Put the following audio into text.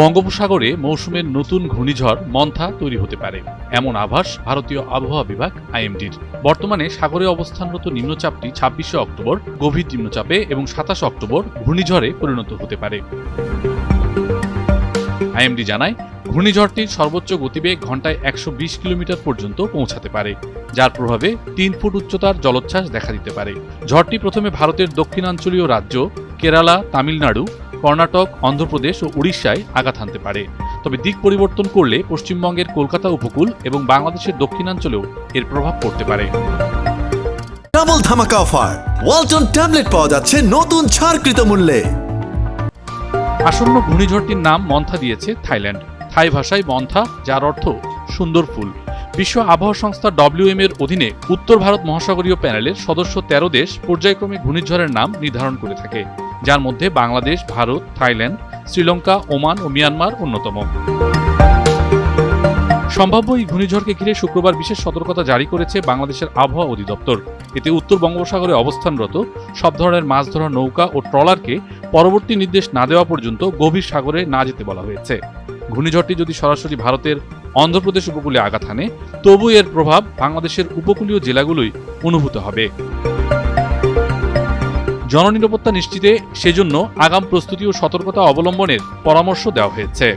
বঙ্গোপসাগরে মৌসুমের নতুন ঘূর্ণিঝড় মন্থা তৈরি হতে পারে। এমন আভাস ভারতীয় আবহাওয়া বিভাগ, আইএমডির। বর্তমানে সাগরে অবস্থানরত নিম্নচাপটি ছাব্বিশে অক্টোবর, গভীর নিম্নচাপে এবং সাতাশে অক্টোবর ঘূর্ণিঝড়ে পরিণত হতে পারে। আইএমডি জানায়, ঘূর্ণিঝড়টির সর্বোচ্চ গতিবেগ ঘন্টায় একশো বিশ কিলোমিটার পর্যন্ত পৌঁছাতে পারে, যার প্রভাবে তিন ফুট উচ্চতার জলোচ্ছ্বাস দেখা দিতে পারে। ঝড়টি প্রথমে ভারতের দক্ষিণাঞ্চলীয় রাজ্য কেরালা তামিলনাড়ু কর্ণাটক অন্ধ্রপ্রদেশ ও উড়িষ্যায় আঘাত হানতে পারে। তবে দিক পরিবর্তন করলে পশ্চিমবঙ্গের কলকাতা উপকূল এবং বাংলাদেশের দক্ষিণাঞ্চলেও এর প্রভাব পড়তে পারে। ডাবল ধামাকা অফার। ওয়ালটন ট্যাবলেট পাওয়া যাচ্ছে নতুন ছাড়কৃত মূল্যে। আসন্ন ঘূর্ণিঝড়টির নাম মন্থা দিয়েছে থাইল্যান্ড। থাই ভাষায় মন্থা যার অর্থ সুন্দর ফুল। বিশ্ব আবহাওয়া সংস্থা ডব্লিউএম এর অধীনে উত্তর ভারত মহাসাগরীয় প্যানেলের সদস্য তেরো দেশ পর্যায়ক্রমে ঘূর্ণিঝড়ের নাম নির্ধারণ করে থাকে। যার মধ্যে বাংলাদেশ, ভারত, থাইল্যান্ড, শ্রীলঙ্কা, ওমান ও মিয়ানমার অন্যতম। সম্ভাব্য এই ঘূর্ণিঝড়কে ঘিরে শুক্রবার বিশেষ সতর্কতা জারি করেছে বাংলাদেশের আবহাওয়া অধিদপ্তর। এতে উত্তর বঙ্গোপসাগরে অবস্থানরত সব ধরনের মাছ ধরা নৌকা ও ট্রলারকে পরবর্তী নির্দেশ না দেওয়া পর্যন্ত গভীর সাগরে না যেতে বলা হয়েছে। ঘূর্ণিঝড়টি যদি সরাসরি ভারতের অন্ধ্রপ্রদেশ উপকূলে আঘাত হানে, তবু এর প্রভাব বাংলাদেশের উপকূলীয় জেলাগুলোই অনুভূত হবে। জননিরাপত্তা নিশ্চিতে সেজন্য আগাম প্রস্তুতি ও সতর্কতা অবলম্বনের পরামর্শ দেওয়া হয়েছে।